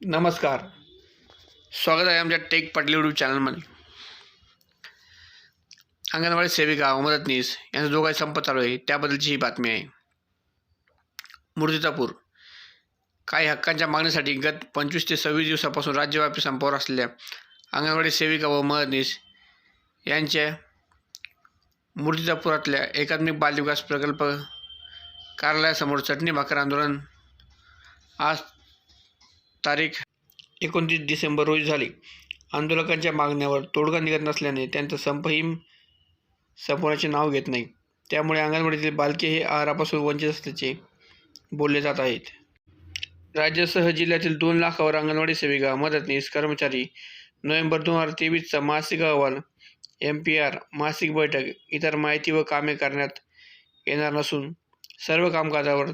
नमस्कार. स्वागत आहे आमच्या टेक पाटील यूट्यूब चॅनलमध्ये अंगणवाडी सेविका व मदतनीस यांचा जो काही संप चालू आहे त्याबद्दलची ही बातमी आहे. मूर्तिजापूर काही हक्कांच्या मागणीसाठी गत पंचवीस ते सव्वीस दिवसापासून राज्यव्यापी संपावर असलेल्या अंगणवाडी सेविका व मदतनीस यांच्या मूर्तिजापुरातल्या एकात्मिक बालविकास प्रकल्प कार्यालयासमोर चटणी भाकर आंदोलन आज तारीख एकोणतीस डिसेंबर रोजी झाली. आंदोलकांच्या मागण्यावर तोडगा निघत नसल्याने त्यांचा संपही संपवण्याचे नाव घेत नाही. त्यामुळे अंगणवाडीतील बालके हे आहारापासून वंचित असल्याचे बोलले जात आहेत. राज्यासह जिल्ह्यातील दोन लाखावर अंगणवाडी सेविका मदतनीस कर्मचारी नोव्हेंबर दोन हजार तेवीसचा मासिक अहवाल एम पी आर मासिक बैठक इतर माहिती व कामे करण्यात येणार नसून सर्व कामकाजावर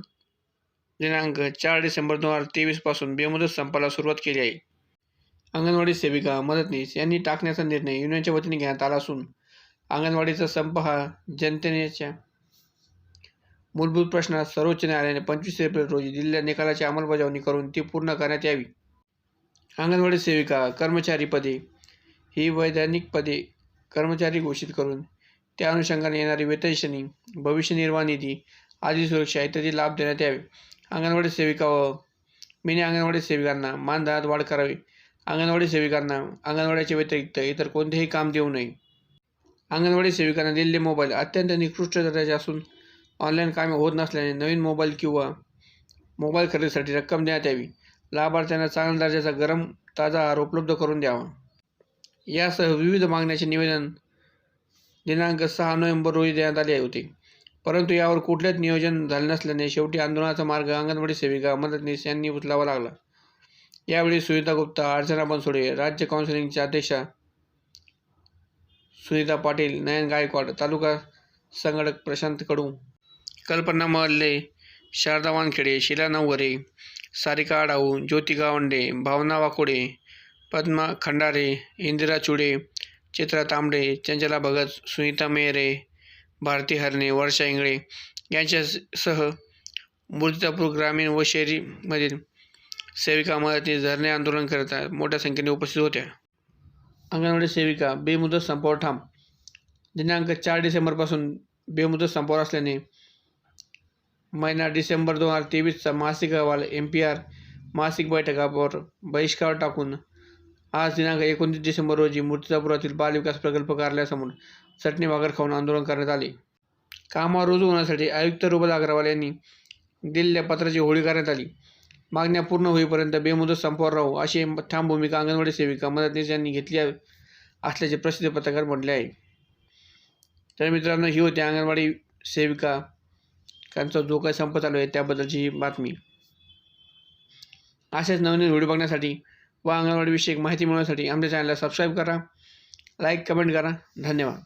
दिनांक चार डिसेंबर दोन हजार तेवीसपासून बेमुदत संपाला सुरुवात केली आहे. अंगणवाडी सेविका मदतनीस यांनी टाकण्याचा निर्णय युनियनच्या वतीने घेण्यात आला असून अंगणवाडीचा संप हा जनतेच्या मूलभूत प्रश्नात सर्वोच्च न्यायालयाने पंचवीस एप्रिल रोजी दिलेल्या निकालाची अंमलबजावणी करून ती पूर्ण करण्यात यावी. अंगणवाडी सेविका कर्मचारी पदे ही वैधानिक पदे कर्मचारी घोषित करून त्या अनुषंगाने येणारी वेतनश्रेणी भविष्य निर्वाह निधी आदी सुरक्षा इत्यादी लाभ देण्यात यावे. अंगणवाडी सेविका व मिनी अंगणवाडी सेविकांना मानधनात वाढ करावी. अंगणवाडी सेविकांना अंगणवाडीच्या व्यतिरिक्त इतर कोणतेही काम देऊ नये. अंगणवाडी सेविकांना दिलेले मोबाईल अत्यंत निकृष्ट दर्जाचे असून ऑनलाईन कामे होत नसल्याने नवीन मोबाईल किंवा मोबाईल खरेदीसाठी रक्कम देण्यात यावी. लाभार्थ्यांना चांगल्या दर्जाचा गरम ताजा आहार उपलब्ध करून द्यावा. यासह विविध मागण्याचे निवेदन दिनांक सहा नोव्हेंबर रोजी देण्यात आले होते. परंतु यावर कुठलेच नियोजन झाले नसल्याने शेवटी आंदोलनाचा मार्ग अंगणवाडी सेविका मदतनीस यांनी उचलावा लागला. यावेळी सुनीता गुप्ता अर्चना बनसोडे राज्य काउन्सिलिंगच्या अध्यक्षा सुनीता पाटील नयन गायकवाड तालुका संघटक प्रशांत कडू कल्पना महल्ले शारदा वानखेडे शिला नवघरे सारिका आडाऊ ज्योती गावंडे भावना वाकोडे पद्मा खंडारे इंदिरा चुडे चित्रा तांबडे चंचला भगत सुनीता मेहरे भारती हरणे वर्षा इंगळे यांच्यासह मूर्तिजापूर ग्रामीण व शहरीमधील सेविका मदतीस धरणे आंदोलन करता मोठ्या संख्येने उपस्थित होत्या. अंगणवाडी सेविका बेमुदत संपावर ठाम. दिनांक चार डिसेंबरपासून बेमुदत संपावर असल्याने महिना डिसेंबर दोन हजार तेवीसचा मासिक अहवाल एम पी आर मासिक बैठकावर बहिष्कार टाकून आज दिनांक एकोणतीस डिसेंबर रोजी मूर्तिजापुरातील बालविकास प्रकल्प कार्यालयासमोर चटणी भाकर खाऊन आंदोलन करण्यात आले. कामावर रुजू होण्यासाठी आयुक्त रुबल अग्रवाल यांनी दिलेल्या पत्राची होळी करण्यात आली. मागण्या पूर्ण होईपर्यंत बेमुदत संपावर राहू अशी ठाम भूमिका अंगणवाडी सेविका मदतनीस यांनी घेतली असल्याचे प्रसिद्ध पत्रकार म्हटले आहे. तर मित्रांनो ही होती अंगणवाडी सेविका त्यांचा जो काही संप चालू आहे त्याबद्दलची ही बातमी. असेच नवनवीन व्हिडिओ बघण्यासाठी व अंगणवाडीविषयक माहिती मिळवण्यासाठी आमच्या चॅनलला सबस्क्राईब करा लाईक कमेंट करा. धन्यवाद.